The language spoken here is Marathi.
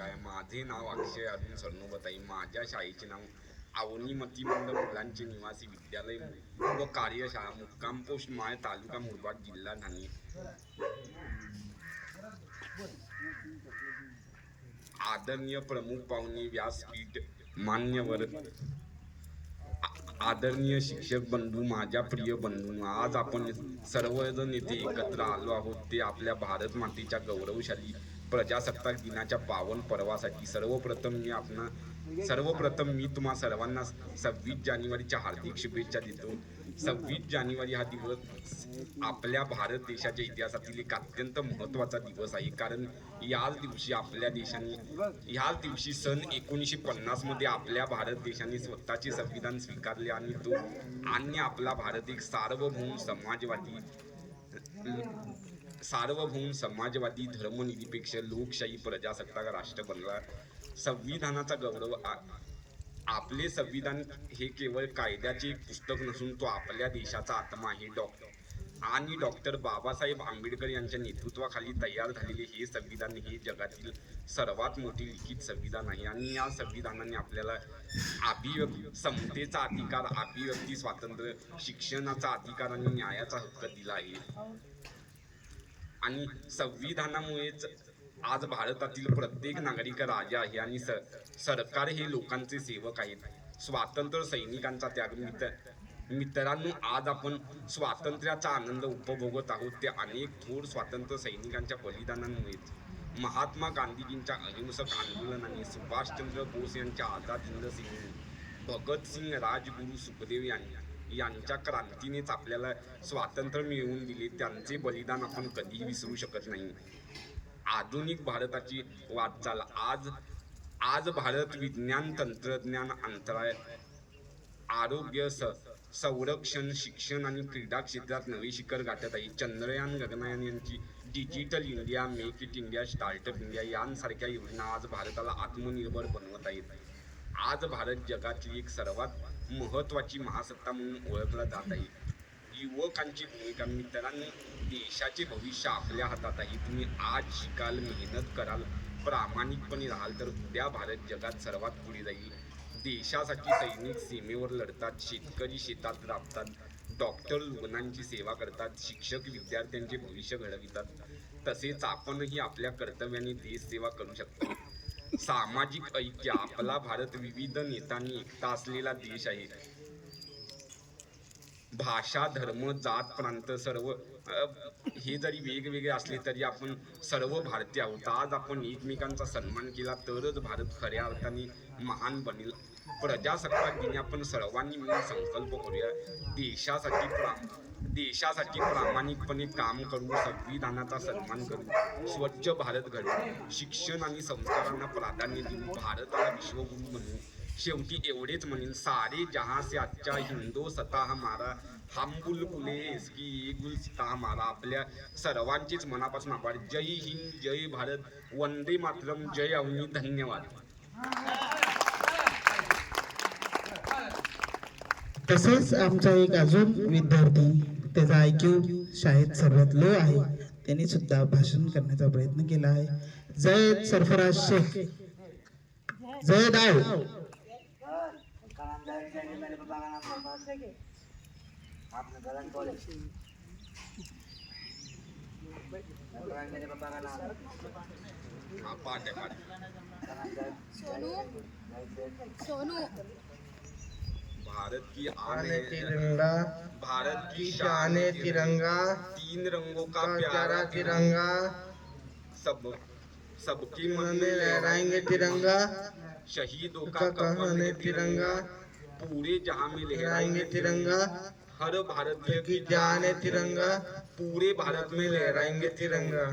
काय? माझे नाव अक्षय अरुण सरनोबताई माझ्या शाळेचे नाव आवनी मतिमंद मुलांचे निवासी विद्यालय व कार्यशाळा मुक्काम पोस्ट माळ तालुका मुरबाड जिल्हा ठाणे. आदरणीय प्रमुख पाहुणे व्यासपीठ मान्यवर आदरणीय शिक्षक बंधू माझ्या प्रिय बंधू आज आपण सर्वजण येथे एकत्र आलो आहोत. ते आपल्या भारत मातेच्या गौरवशाली प्रजासत्ताक दिनाच्या पावन पर्वासाठी सर्वप्रथम मी आपणा सर्वप्रथम मी तुम्हा सर्वांना सव्वीस जानेवारीच्या हार्दिक शुभेच्छा देतो. सव्वीस जानेवारी हा दिवस आपल्या भारत देशाच्या इतिहासातील एक अत्यंत महत्त्वाचा दिवस आहे. कारण याच दिवशी आपल्या देशाने ह्याच दिवशी सन एकोणीसशे पन्नासमध्ये आपल्या भारत देशाने स्वतःचे संविधान स्वीकारले आणि तो आणि आपला भारत एक सार्वभौम समाजवादी सार्वभौम समाजवादी धर्मनिरपेक्ष लोकशाही प्रजासत्ताक राष्ट्र बनला संविधानाचा गौरव आपले संविधान हे केवळ कायद्याचे एक पुस्तक नसून तो आपल्या देशाचा आत्मा आहे डॉक्टर आणि डॉक्टर बाबासाहेब आंबेडकर यांच्या नेतृत्वाखाली तयार झालेले हे संविधान हे जगातील सर्वात मोठे लिखित संविधान आहे. आणि या संविधानाने आपल्याला अभिव्यक्ती समतेचा अधिकार अभिव्यक्ती स्वातंत्र्य शिक्षणाचा अधिकार आणि न्यायाचा हक्क दिला आहे. आणि संविधानामुळेच आज भारतातील प्रत्येक नागरिक राजा आहे आणि स सरकार हे लोकांचे सेवक आहेत. स्वातंत्र्य सैनिकांचा त्याग मित्र मित्रांनो आज आपण स्वातंत्र्याचा आनंद उपभोगत आहोत. ते अनेक थोर स्वातंत्र्य सैनिकांच्या बलिदानांमुळेच. महात्मा गांधीजींच्या अहिंसक आंदोलनाने सुभाषचंद्र बोस यांच्या आझाद हिंद सिंग भगतसिंग राजगुरू सुखदेव यांनी यांच्या क्रांतीनेच आपल्याला स्वातंत्र्य मिळवून दिले. त्यांचे बलिदान आपण कधीही विसरू शकत नाही. आधुनिक भारताची वाटचाल. आज आज भारत विज्ञान तंत्रज्ञान अंतराळ आरोग्य स संरक्षण शिक्षण आणि क्रीडा क्षेत्रात नवे शिखर गाठत आहे. चंद्रयान गगनयान यांची digital India make it India startup India यांसारख्या योजना आज भारताला आत्मनिर्भर बनवत आहेत. आज भारत जगातली एक सर्वात महत्त्वाची महासत्ता म्हणून ओळखला जात आहे. युवकांची भूमिका मित्रांनी देशाचे भविष्य आपल्या हातात आहे. तुम्ही आज शिकाल मेहनत कराल प्रामाणिकपणे राहाल तर उद्या भारत जगात सर्वात पुढे जाईल. देशासाठी सैनिक सीमेवर लढतात शेतकरी शेतात राबतात डॉक्टर रुग्णांची सेवा करतात शिक्षक विद्यार्थ्यांचे भविष्य घडवितात. तसेच आपणही आपल्या कर्तव्याने देश सेवा करू शकतो. सामाजिक ऐक्य आपला भारत विविध नेत्यांनी एकता असलेला देश आहे. भाषा धर्म जात प्रांत सर्व हे जरी वेगवेगळे असले तरी आपण सर्व भारतीय आहोत. आज आपण एकमेकांचा सन्मान केला तरच भारत खऱ्या अर्थाने महान बनेल. प्रजासत्ताक दिनी आपण सर्वांनी मिळून संकल्प करूया. देशासाठी प्रा देशासाठी प्रामाणिकपणे काम करू संविधानाचा सन्मान करू स्वच्छ भारत घडवू शिक्षण आणि संस्कारांना प्राधान्य देऊ भारताला विश्वगुरू म्हणू शेवटी एवढेच म्हणेन सारे जहां से आजच्या हिंदो सता हमारा हांबुल बुलबुले एसकी गुल सता हमारा आपल्या सर्वांचेच मनापासून आभार. जय हिंद जय भारत. वंदे मातरम. जय अवनी. धन्यवाद. तसंच आमचा एक अजून विद्यार्थी त्याचा आयक्यू शाळेत सर्वात लो आहे. त्यांनी सुद्धा भाषण करण्याचा प्रयत्न केला आहे. जयद सरफराज शेख. जयद दाव सोनू. सोनू. भारत की आने तिरंगा भारत की शान तिरंगा तीन रंगों का प्यारा तिरंगा। सब सबकी मन में लहराएँगे तिरंगा। शहीदों का का कफन कफन है तिरंगा। पूरे जहाँ में लहराएँगे तिरंगा। हर भारतीय की जान है तिरंगा। पूरे भारत में लहराएँगे तिरंगा।